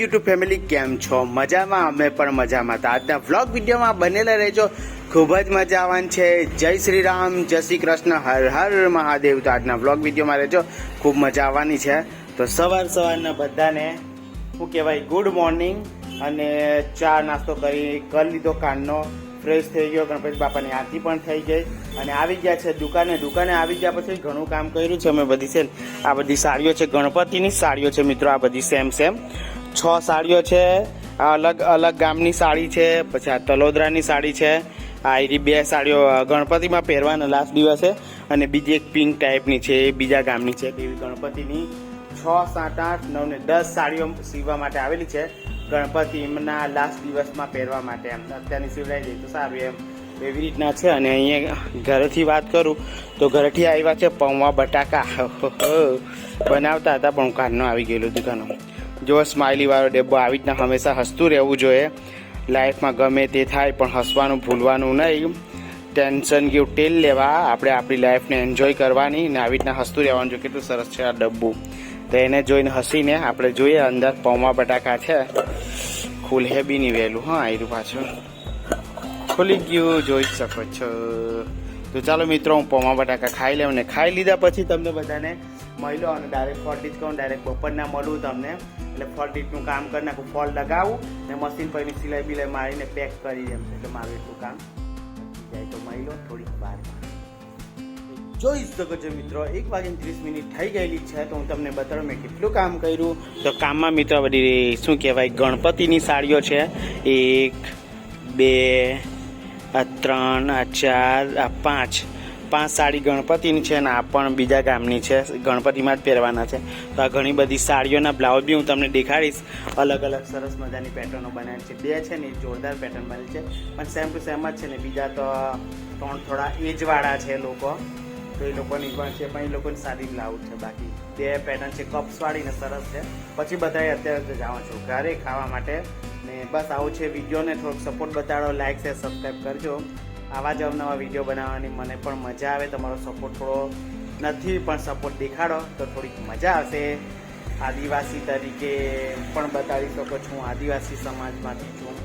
YouTube family કેમ છો? મજામાં? અમે પણ મજામાં. હતા આજના વ્લોગ વિડીયોમાં બનેલા રહેજો. ખૂબ જ મજા આવવાની છે. જય શ્રી રામ. જય શ્રી કૃષ્ણ. હર હર મહાદેવ. તો આજના વ્લોગ વિડીયોમાં રહેજો. ખૂબ મજા આવવાની છે. તો સવાર સવારના બધાને શું કહેવાય? ગુડ મોર્નિંગ અને ચા નાસ્તો કરી કરી લીધો કાનનો. ફ્રેશ થઈ ગયો. ગણપતિ બાપાની આરતી પણ થઈ ગઈ. અને આવી ગયા છે દુકાને. દુકાને આવી ગયા પછી ઘણું કામ કર્યું છે. અમે બધી છે આ બધી સાડીઓ છે. ગણપતિની સાડીઓ છે મિત્રો. આ બધી સેમ સેમ છ સાડીઓ છે, આ અલગ અલગ ગામની સાડી છે, પછી આ તલોદરાની સાડી છે, આ એની બે સાડીઓ ગણપતિમાં પહેરવાના લાસ્ટ દિવસે, અને બીજી એક પિંક ટાઈપની છે, એ બીજા ગામની છે એવી ગણપતિની. છ, સાત, આઠ, નવ ને દસ સાડીઓ સીવવા માટે આવેલી છે, ગણપતિ એમના લાસ્ટ દિવસમાં પહેરવા માટે એમ. અત્યારની સિવડાઈ દઈએ તો સારું એમ. એવી રીતના છે, અને અહીંયા ઘરેથી વાત કરું, તો ઘરેથી આવ્યા છે, પૌવા બટાકા. બનાવતા હતા, પણ કારનો આવી ગયેલો દુકાનો. જો સ્માઇલીવાળો ડબ્બો આવી રીતના હંમેશા હસતું રહેવું જોઈએ. લાઈફમાં ગમે તે થાય, પણ હસવાનું, ભૂલવાનું નહીં. ટેન્શન ગયું ટેલ લેવા આપણે આપણી લાઈફને એન્જોય કરવાની ને આવી રીતના હસતું રહેવાનું. જોઈએ કેટલું સરસ છે આ ડબ્બુ. તો એને જોઈને હસીને આપણે જોઈએ અંદર પૌવા બટાકા છે. ખુલે બી નહીં વહેલું હા આવ્યું પાછું. ખુલી ગયું, જોઈ શકો છો. તો ચાલો મિત્રો, હું પૌવા બટાકા ખાઈ લઉં ને ખાઈ લીધા પછી તમને બધાને મળ્યો અને ડાયરેક્ટ ફોર કરો ડાયરેક્ટ બપોરના મળું તમને. એટલે ફોર ડીટનું કામ કરી નાખું ફોલ લગાવું ને મશીન પરની સિલાઈ બિલાઈ મારીને પેક કરી દેમ એટલે મારું એટલું કામ જાય તો મળ્યો, થોડીક વાર જોઈ શકો છો મિત્રો, એક વાગે ત્રીસ મિનિટ થઈ ગયેલી છે તો હું તમને બતાવું મેં કેટલું કામ કર્યું. તો કામમાં મિત્રો બધી શું કહેવાય, ગણપતિની સાડીઓ છે. એક, બે, આ ત્રણ, આ ચાર, આ પાંચ. પાંચ સાડી ગણપતિની છે અને આ પણ બીજા ગામની છે. ગણપતિમાં જ પહેરવાના છે. તો આ ઘણી બધી સાડીઓના બ્લાઉઝ બી હું તમને દેખાડીશ. અલગ અલગ સરસ મજાની પેટર્નો બનાવી છે. બે છે ને એ જોરદાર પેટર્ન બની છે. પણ સેમ ટુ સેમ જ છે ને બીજા તો ત્રણ થોડા એજવાળા છે લોકો. તો એ લોકોની પણ છે, પણ એ લોકોની સારી બ્લાઉઝ છે બાકી. બે પેટર્ન છે કપ્સવાળી ને સરસ છે. પછી બધાએ અત્યારે જવા છું ઘરે ખાવા માટે. ને બસ આવું છે. વિડીયોને થોડોક સપોર્ટ બતાડો લાઈક છે સબસ્ક્રાઈબ કરજો. આવા જ અવનવા વીડિયો બનાવવાની મને પણ મજા આવે, તમારો સપોર્ટ થોડો નથી, પણ સપોર્ટ દેખાડો, તો થોડીક મજા આવશે. આદિવાસી તરીકે પણ બતાવી શકો છું આદિવાસી સમાજમાંથી છું,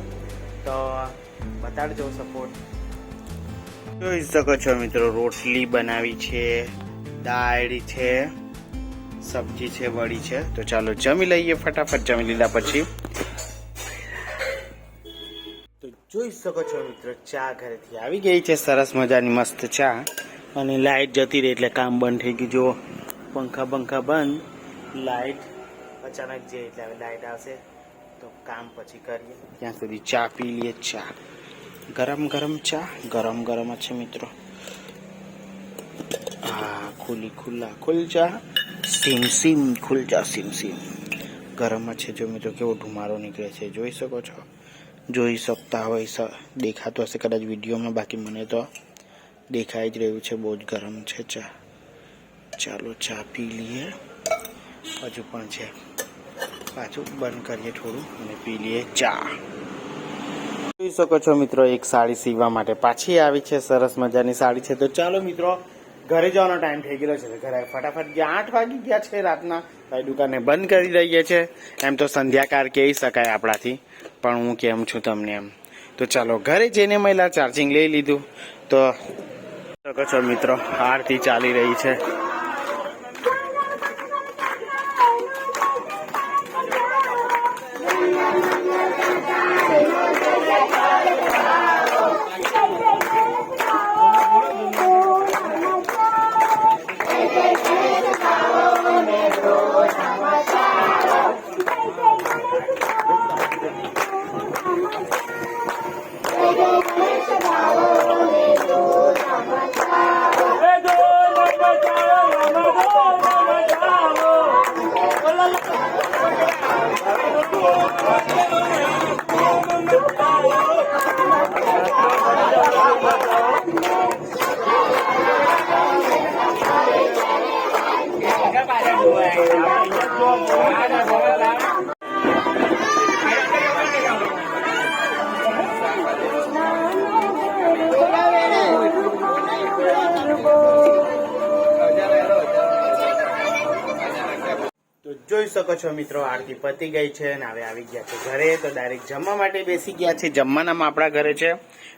તો બતાડજો સપોર્ટ જોઈ શકો છો મિત્રો, રોટલી બનાવી છે, દાળ છે, સબ્જી છે, વડી છે. તો ચાલો જમી લઈએ ફટાફટ, જમી લીધા પછી. જોઈ શકો છો મિત્રો, ચા ઘરેથી આવી ગઈ છે, સરસ મજાની મસ્ત ચા. અને લાઈટ જતી રહી એટલે કામ બંધ થઈ ગયું. જો, પંખા પંખા બંધ, લાઈટ અચાનક જે એટલે હવે લાઈટ આવશે, તો કામ પછી કરીએ. ત્યાં સુધી ચા પી લઈએ, ચા. ગરમ ગરમ ચા, ગરમ ગરમ છે મિત્રો. હા ખુલી ખુલ્લા ખુલ ચા, સીમ સીમ ખુલ ચા, સીમ સીમ. ગરમ છે જો મિત્રો, કેવો ધુમારો નીકળે છે, જોઈ શકો છો. જોઈ શકતા હોય દેખાતો હશે કદાચ વિડીયોમાં, બાકી મને તો દેખાઈ જ રહ્યું છે, બહુ જ ગરમ છે ચા. ચાલો ચા પી લઈએ. હજુ પણ છે. પાછું બંધ કરીએ થોડું અને પી લઈએ ચા. જોઈ શકો છો મિત્રો, એક સાડી સીવવા માટે પાછી આવી છે, સરસ મજાની સાડી છે. તો ચાલો મિત્રો, ઘરે જવાનો ટાઈમ થઈ ગયેલો છે. ઘરે ફટાફટ ગયા, આઠ વાગી ગયા છે રાતના. દુકાને બંધ કરી દઈએ છે. એમ તો સંધ્યાકાર કહી શકાય આપણાથી. પણ હું કેમ છું તમને એમ? તો ચાલો, ઘરે જઈને મહિલા ચાર્જિંગ લઈ લીધું. તો શકો છો મિત્રો, આરતી ચાલી રહી છે. જોઈ શકો છો મિત્રો, આરતી પતી ગઈ છે અને હવે આવી ગયા છે ઘરે. તો ડાયરેક્ટ જમવા માટે બેસી ગયા છે. જમવાનામાં આપણા ઘરે છે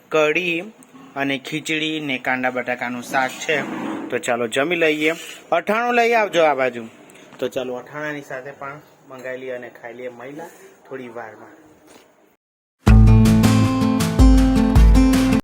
કઢી અને ખીચડી ને કાંડા બટાકાનું શાક છે. તો ચાલો જમી લઈએ. અઠાણું લઈ આવજો આ બાજુ. તો ચાલો અઠાણાની સાથે પણ મંગાવી લઈએ અને ખાઈ લઈએ મહિલા થોડી વારમાં.